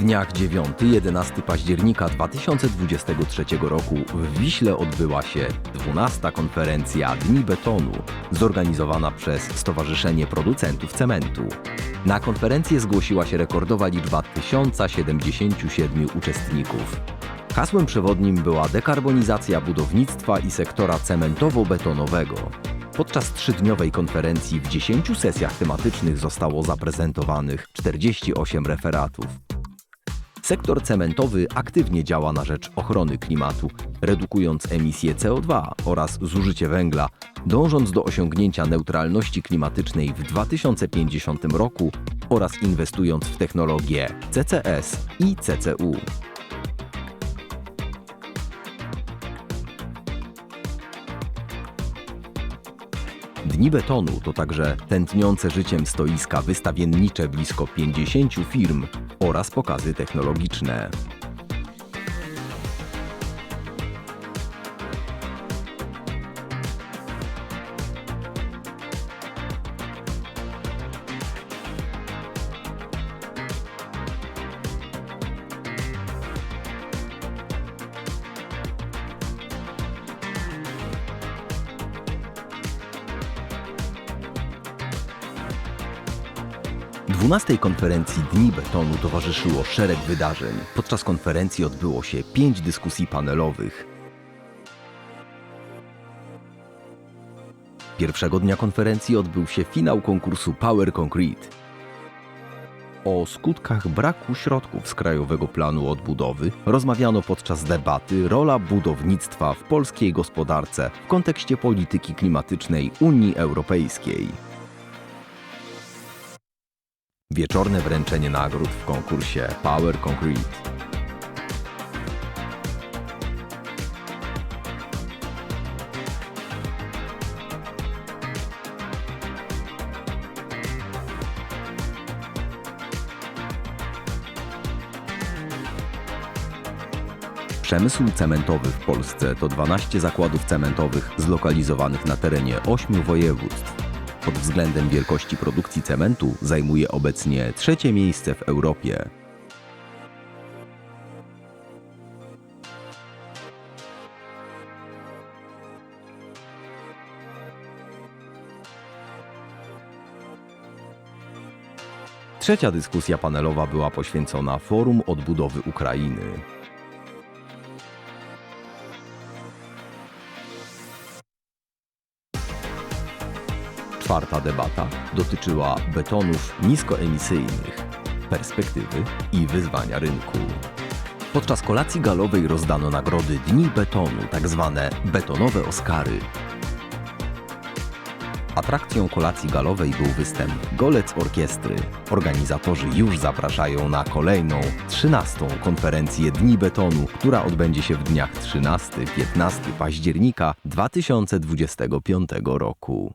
dniach 9-11 października 2023 roku w Wiśle odbyła się 12. konferencja Dni Betonu, zorganizowana przez Stowarzyszenie Producentów Cementu. Na konferencję zgłosiła się rekordowa liczba 1077 uczestników. Hasłem przewodnim była dekarbonizacja budownictwa i sektora cementowo-betonowego. Podczas trzydniowej konferencji w 10 sesjach tematycznych zostało zaprezentowanych 48 referatów. Sektor cementowy aktywnie działa na rzecz ochrony klimatu, redukując emisję CO2 oraz zużycie węgla, dążąc do osiągnięcia neutralności klimatycznej w 2050 roku oraz inwestując w technologie CCS i CCU. Dni betonu to także tętniące życiem stoiska wystawiennicze blisko 50 firm oraz pokazy technologiczne. Dwunastej konferencji Dni Betonu towarzyszyło szereg wydarzeń. Podczas konferencji odbyło się pięć dyskusji panelowych. Pierwszego dnia konferencji odbył się finał konkursu Power Concrete. O skutkach braku środków z Krajowego Planu Odbudowy rozmawiano podczas debaty rola budownictwa w polskiej gospodarce w kontekście polityki klimatycznej Unii Europejskiej. Wieczorne wręczenie nagród w konkursie Power Concrete. Przemysł cementowy w Polsce to 12 zakładów cementowych zlokalizowanych na terenie 8 województw. Pod względem wielkości produkcji cementu zajmuje obecnie trzecie miejsce w Europie. Trzecia dyskusja panelowa była poświęcona Forum Odbudowy Ukrainy. Czwarta debata dotyczyła betonów niskoemisyjnych, perspektywy i wyzwania rynku. Podczas kolacji galowej rozdano nagrody Dni Betonu, tak zwane betonowe Oscary. Atrakcją kolacji galowej był występ Golec Orkiestry. Organizatorzy już zapraszają na kolejną, 13. konferencję Dni Betonu, która odbędzie się w dniach 13-15 października 2025 roku.